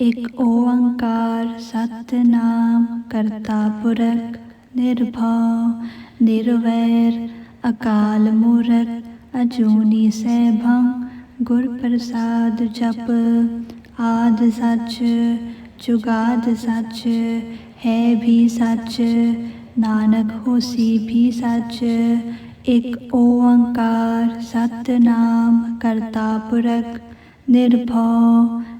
एक ओंकार सतनाम करता पुरख निर्भव निर्वैर, अकाल मूरख अजूनी सैभं गुर प्रसाद जप। आद सच, जुगाद सच, है भी सच, नानक होसी भी सच। एक ओंकार सतनाम करता पुरख निर्भव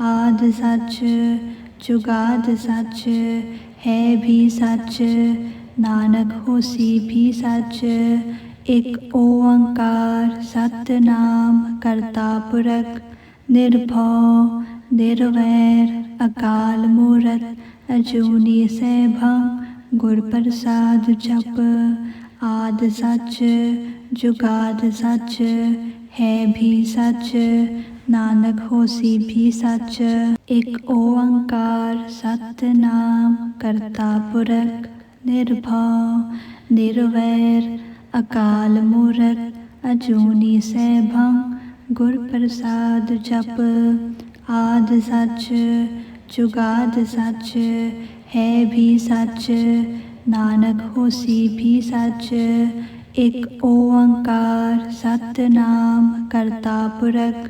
आद सच जुगाद सच, है भी सच, नानक होसी भी सच, एक ओंकार सतनाम करता पुरख निर्भव निर्वैर, अकाल मूरत, अजूनी सैभं गुर प्रसाद जप, आद सच, जुगाद सच, है भी सच ਨਾਨਕ ਹੋਸੀ ਵੀ ਸੱਚ ਇਕ ਓੰਕਾਰ ਸਤਨਾਮ ਕਰਤਾ ਪੁਰਖ ਨਿਰਭਉ ਨਿਰਵੈਰ ਅਕਾਲ ਮੂਰਤ ਅਜੂਨੀ ਸੈਭੰ ਗੁਰ ਪ੍ਰਸਾਦ ਜਪ ਆਦ ਸੱਚ ਜੁਗਾਦ ਸੱਚ ਹੈ ਵੀ ਸੱਚ ਨਾਨਕ ਹੋਸੀ ਵੀ ਸੱਚ ਇਕ ਓੰਕਾਰ ਸਤਨਾਮ ਕਰਤਾ ਪੁਰਖ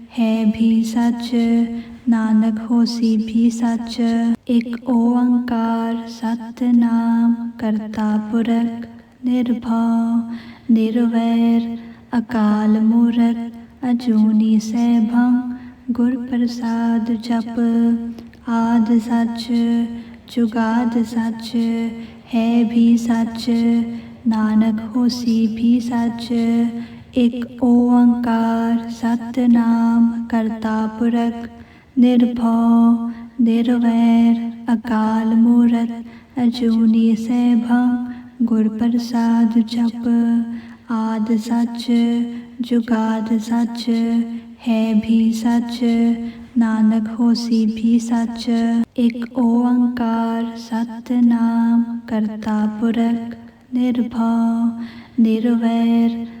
है भी सच। नानक होसी भी सच। एक ओंकार सतनाम करता पुरख निर्भव। निर्वैर अकाल मूरख अजूनी सैभम गुर प्रसाद जप आद सच। जुगाद सच है भी सच। नानक होसी भी सच। एक ओंकार सतनाम करता पुरख निर्भव निर्वैर, अकाल मूरत, अजूनी सैभ गुर प्रसाद जप, आद सच, जुगाद सच, है भी सच, नानक होसी भी सच। एक ओंकार सतनाम करता पुरख निर्भव निर्वैर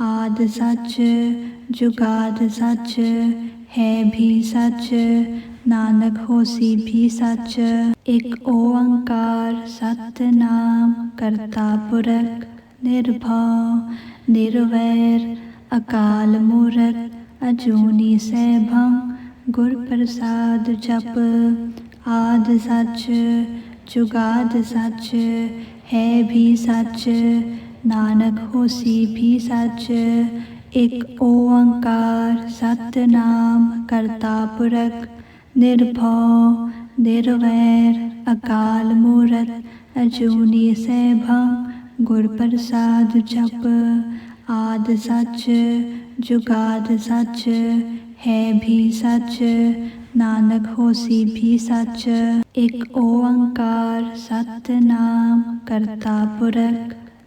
आद सच, जुगाद सच, है भी सच, नानक होसी भी सच। एक ओंकार सतनाम, करता पुरख निर्भव निर्वैर, अकाल मूरख, अजूनी सैभम गुर प्रसाद जप। आद सच, जुगाद सच, है भी सच ਨਾਨਕ ਹੋਸੀ ਵੀ ਸੱਚ ਇਕ ਓੰਕਾਰ ਸਤਨਾਮ ਕਰਤਾ ਪੁਰਖ ਨਿਰਭਉ ਨਿਰਵੈਰ ਅਕਾਲ ਮੂਰਤ ਅਜੂਨੀ ਸੈਭੰ ਗੁਰ ਪ੍ਰਸਾਦ ਜਪ ਆਦ ਸੱਚ ਜੁਗਾਦ ਸੱਚ ਹੈ ਵੀ ਸੱਚ ਨਾਨਕ ਹੋਸੀ ਵੀ ਸੱਚ ਇੱਕ ਓੰਕਾਰ ਸਤਨਾਮ ਕਰਤਾ ਪੁਰਖ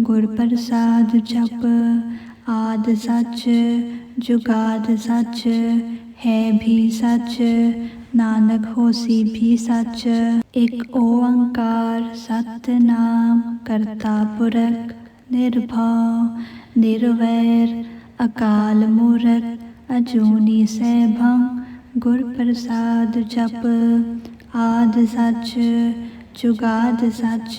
गुर प्रसाद जप, आद सच, जुगाद सच, है भी सच, नानक होसी भी सच। एक ओंकार सतनाम करता पुरख निर्भव, निर्वैर अकाल मूरत अजूनी सैभम गुर प्रसाद जप, आद सच, जुगाद सच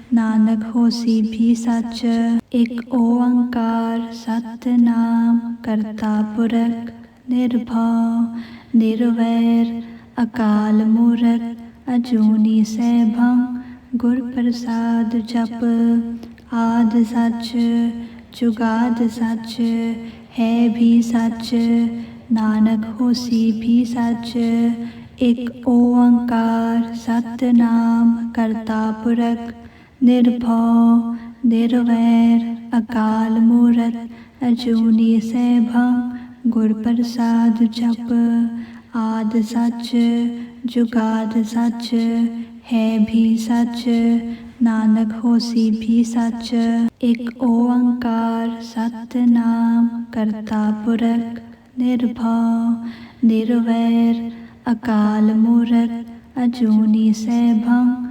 नानक होसी भी सच, एक ओंकार सतनाम करता पुरख निर्भव, निर्वैर, अकाल मूरख, अजूनी सैभम गुर प्रसाद जप। आद सच, जुगाद सच, है भी सच, नानक होसी भी सच, एक ओंकार सतनाम करता पुरख। निर्भव निर्वैर अकाल मूर्त अजूनी सैभ गुर प्रसाद जप आद सच जुगाद सच है भी सच नानक होसी भी सच एक ओंकार सतनाम करता पुरख निर्भ, निर्वैर, अकाल मूर्त, अजूनी सैभं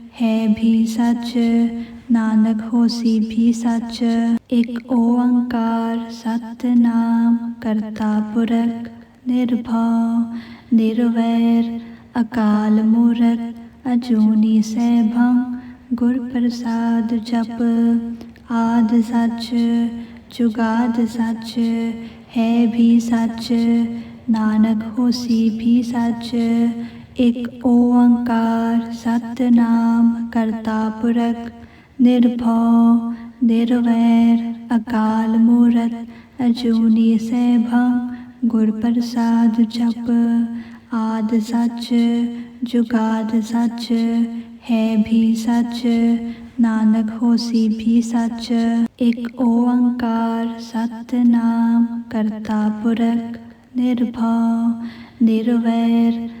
है भी सच, नानक होसी भी सच। एक ओंकार सतनाम करता पुरख निर्भव निर्वैर, अकाल मूरख। अजूनी सैभम गुर प्रसाद जप। आद सच, जुगाद सच, है भी सच। नानक होसी भी सच एक ओंकार सतनाम करता पुरख निर्भव निर्वैर, अकाल मूरत, अजूनी सैभम गुर प्रसाद जप, आद सच, जुगाद सच, है भी सच, नानक होसी भी सच। एक ओंकार सतनाम करता पुरख निर्भव निर्वैर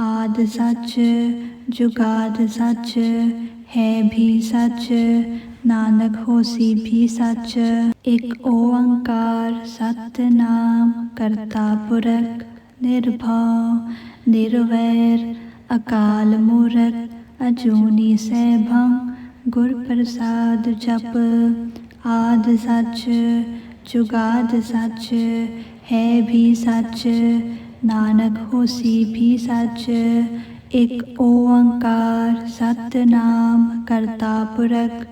आद सच, जुगाद सच, है भी सच, नानक होसी भी सच। एक ओंकार सतनाम, करता पुरख निर्भव, निर्वैर अकाल मूरख, अजूनी सैभम गुर प्रसाद जप। आद सच, जुगाद सच, है भी सच ਨਾਨਕ ਹੋਸੀ ਵੀ ਸੱਚ ਇਕ ਓੰਕਾਰ ਸਤਨਾਮ ਕਰਤਾ ਪੁਰਖ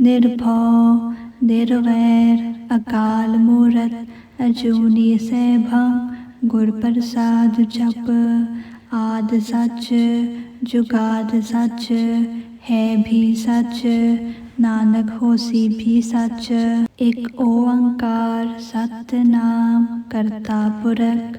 ਨਿਰਭਉ ਨਿਰਵੈਰ ਅਕਾਲ ਮੂਰਤ ਅਜੂਨੀ ਸੈਭੰ ਗੁਰ ਪ੍ਰਸਾਦ ਜਪ ਆਦ ਸੱਚ ਜੁਗਾਦ ਸੱਚ ਹੈ ਵੀ ਸੱਚ ਨਾਨਕ ਹੋਸੀ ਵੀ ਸੱਚ ਇਕ ਓੰਕਾਰ ਸਤਨਾਮ ਕਰਤਾ ਪੁਰਖ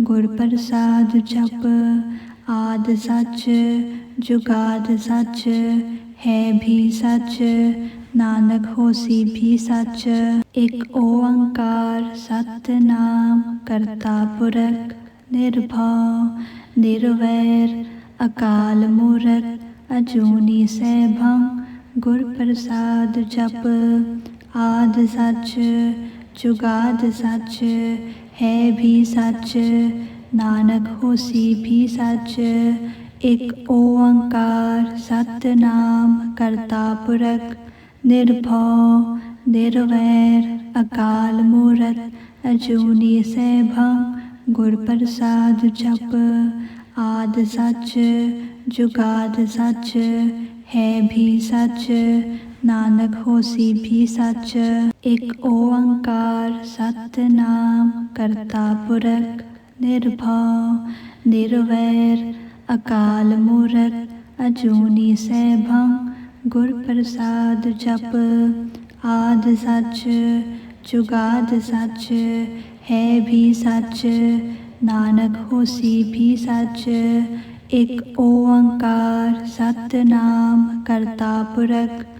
गुर प्रसाद जप, आद सच, जुगाद सच, है भी सच, नानक होसी भी सच। एक ओंकार सतनाम, करता पुरख निर्भव निर्वैर अकाल मूरख, अजूनी सैभम गुर प्रसाद जप। आद सच, जुगाद सच है भी सच, नानक होसी भी सच। एक ओंकार सतनाम करता पुरख निर्भव निर्वैर, अकाल मूरत। अजूनी सैभ गुर प्रसाद जप। आद सच, जुगाद सच, है भी सच नानक होसी भी सच, एक ओंकार सतनाम करता पुरख निर्भव, निर्वैर, अकाल मूरख, अजूनी सैभम गुर प्रसाद जप, आद सच, जुगाद सच, है भी सच, नानक होसी भी सच, एक ओंकार सतनाम करता पुरख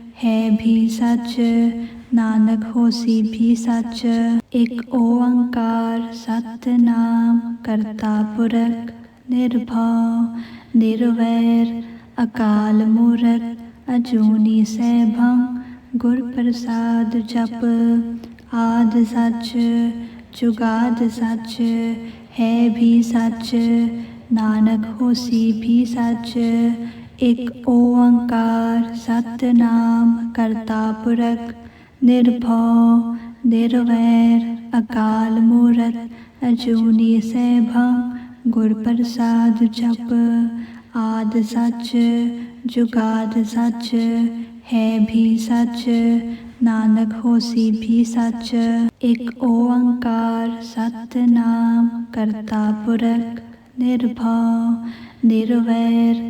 है भी सच, नानक होसी भी सच। एक ओंकार सतनाम करता पुरख निर्भव, निर्वैर, अकाल मूरख। अजूनी सैभम गुर प्रसाद जप। आद सच, जुगाद सच, है भी सच। नानक होसी भी सच एक ओंकार सतनाम करता पुरख निर्भव निर्वैर, अकाल मूरत, अजूनी सैभं गुर प्रसाद जप, आद सच, जुगाद सच, है भी सच, नानक होसी भी सच। एक ओंकार सतनाम करता पुरख निर्भव निर्वैर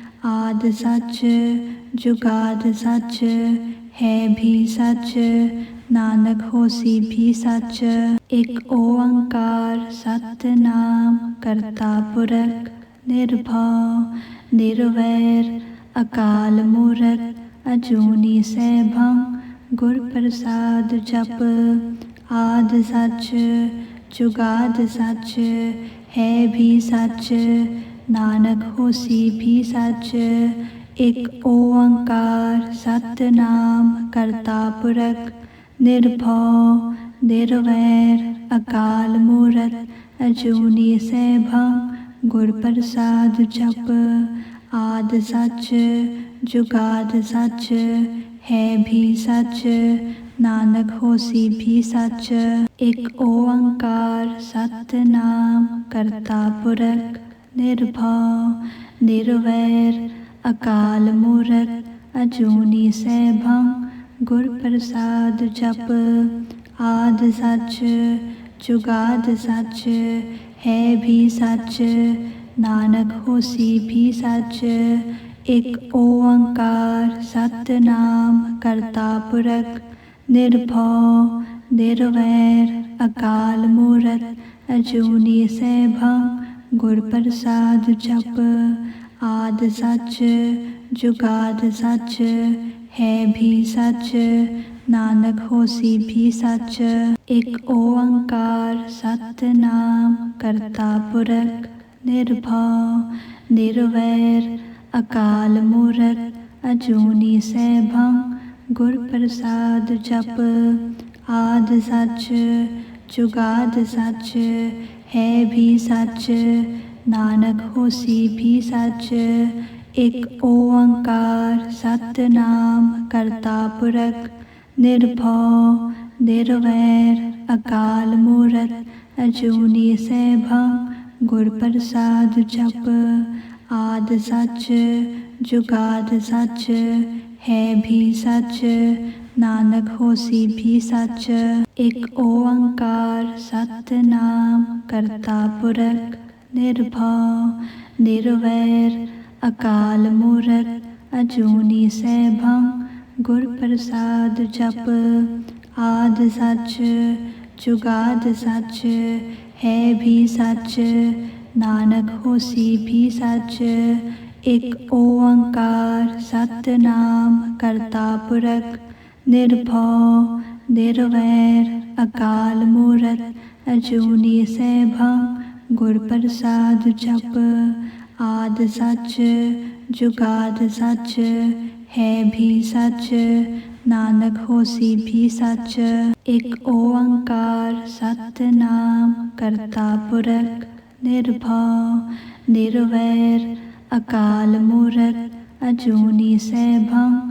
आद सच, जुगाद सच, है भी सच, नानक होसी भी सच। एक ओंकार सतनाम, करता पुरख, निर्भव, निर्वैर, अकाल मूरख, अजूनी सैभम गुर प्रसाद जप। आद सच, जुगाद सच, है भी सच ਨਾਨਕ ਹੋਸੀ ਵੀ ਸੱਚ ਇੱਕ ਓੰਕਾਰ ਸਤਨਾਮ ਕਰਤਾ ਪੁਰਖ ਨਿਰਭਉ ਨਿਰਵੈਰ ਅਕਾਲ ਮੂਰਤ ਅਜੂਨੀ ਸੈਭੰ ਗੁਰ ਪ੍ਰਸਾਦ ਜਪ ਆਦ ਸੱਚ ਜੁਗਾਦ ਸੱਚ ਹੈ ਵੀ ਸੱਚ ਨਾਨਕ ਹੋਸੀ ਵੀ ਸੱਚ ਇੱਕ ਓੰਕਾਰ ਸਤਨਾਮ ਕਰਤਾ ਪੁਰਖ निर्भव निर्वैर, अकाल मूरत, अजूनी सैभा, गुर प्रसाद जप। आद सच, जुगाद सच, है भी सच, नानक होसी भी सच। एक ओंकार सतनाम करता पुरख निर्भव निर्वैर, अकाल मूरत, अजूनी सैभम गुर प्रसाद जप, आद सच, जुगाद सच, है भी सच, नानक होसी भी सच। एक ओंकार सतनाम, करता पुरख निर्भव, निर्वैर अकाल मूरख, अजूनी सैभम गुर प्रसाद जप। आद सच, जुगाद सच है भी सच, नानक होसी भी सच। एक ओंकार सतनाम करता पुरख निर्भव निर्वैर, अकाल मूरत। अजूनी सैभ, गुर प्रसाद जप। आद सच, जुगाद सच, है भी सच नानक होसी भी सच, एक ओंकार सतनाम करता पुरख निर्भव, निर्वैर, अकाल मूरख, अजूनी सैभम गुर प्रसाद जप, आद सच, जुगाद सच, है भी सच, नानक होसी भी सच, एक ओंकार सतनाम करता पुरख निर्भ, निर्वैर, अकाल मूरत, अजूनी सैभ, गुर प्रसाद जप, आद सच, जुगाद सच, है भी सच, नानक होसी भी सच। एक ओंकार सतनाम करता पुरख निर्भव निर्वैर, अकाल मूरत, अजूनी सैभम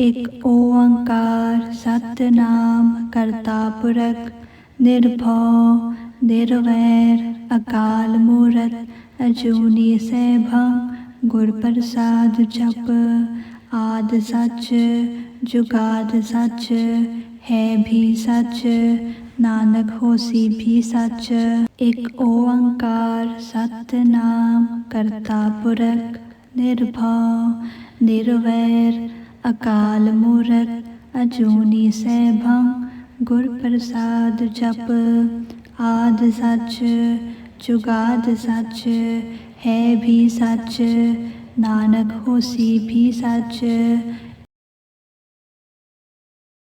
एक ओंकार सतनाम करता पुरख निर्भव निर्वैर, अकाल मूर्त, अजूनी सैभ गुर प्रसाद जप। आद सच, जुगाद सच, है भी सच, नानक होसी भी सच। एक ओंकार सतनाम करता पुरख निर्भव निर्वैर अकाल मूरत, अजूनी सैभम गुर प्रसाद जप। आद सच, जुगाद सच, है भी सच, नानक होसी भी सच।